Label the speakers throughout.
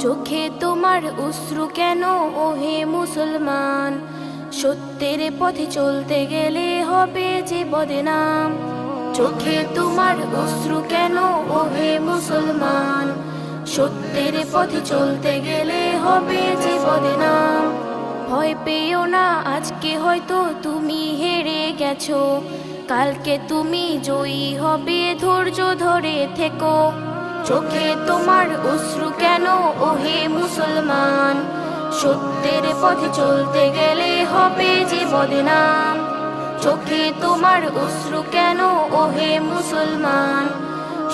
Speaker 1: চোখে তোমার অশ্রু কেন ওহে মুসলমান? সত্যের পথে চলতে গেলে হবে যে বদনাম। চোখে তোমার অশ্রু কেন ওহে মুসলমান? সত্যের পথে চলতে গেলে হবে যে বদনাম। ভয় পেও না, আজকে হয়তো তুমি হেরে গেছো। কালকে তুমি জয়ী হবে, ধৈর্য ধরে থেকো। চোখে তোমার অশ্রু কেন, ওহে মুসলমান? সত্যের পথে চলতে গেলে হবে যে বদনাম। চোখে তোমার অশ্রু কেন, ওহে মুসলমান?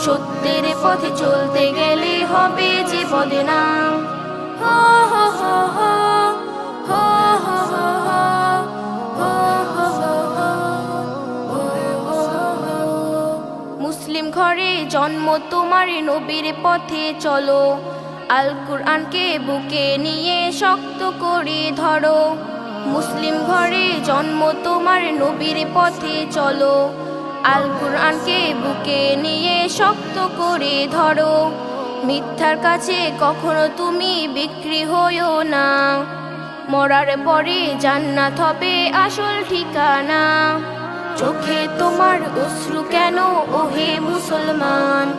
Speaker 1: সত্যের পথে চলতে গেলে হবে যে বদনাম। ঘরে জন্ম তোমার নবীর পথে চলো। আল কুরআনকে বুকে নিয়ে শক্ত করে ধরো। মুসলিম ঘরে জন্ম তোমার নবীর পথে চলো। আল কুরআনকে বুকে নিয়ে শক্ত করে ধরো। মিথ্যার কাছে কখনো তুমি বিক্রি হইও না। মরার পরে জান্নাত হবে আসল ঠিকানা। চোখে তোমার অশ্রু কেন? ওহে মুসলমান,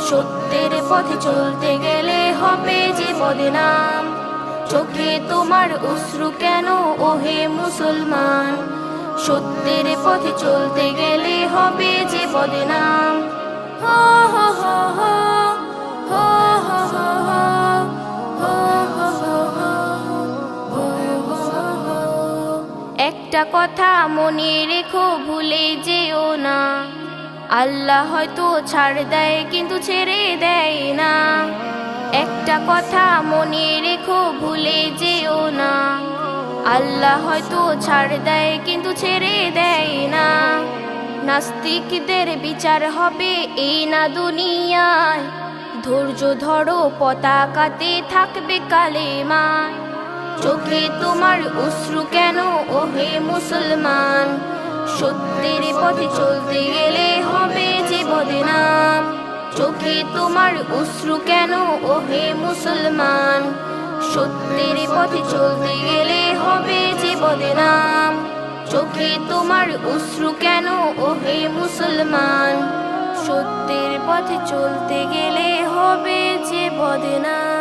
Speaker 1: সত্যের পথে চলতে গেলে হবে যে বদনাম। চোখে তোমার অশ্রু কেন? ওহে মুসলমান, সত্যের পথে চলতে গেলে হবে যে বদনাম। নাম হো হা হা হা। একটা কথা মনে রেখো, ভুলে যেও না। আল্লাহ হয়তো ছাড় দেয়, কিন্তু ছেড়ে দেয় না। একটা কথা মনে রেখো, ভুলে যেও না। আল্লাহ হয়তো ছাড় দেয়, কিন্তু ছেড়ে দেয় না। নাস্তিকদের বিচার হবে এই না দুনিয়ায়। ধৈর্য ধরো, পতাকাতে থাকবে কালেমায়। চোখে তোমার অশ্রু কেন? ওহে মুসলমান, সত্যের পথে চলতে গেলে হবে যে বদনাম। চোখে তোমার অশ্রু কেন? ওহে মুসলমান, সত্যের পথে চলতে গেলে হবে যে বদনাম। চোখে তোমার অশ্রু কেন? ওহে মুসলমান, সত্যের পথে চলতে গেলে হবে যে বদনাম।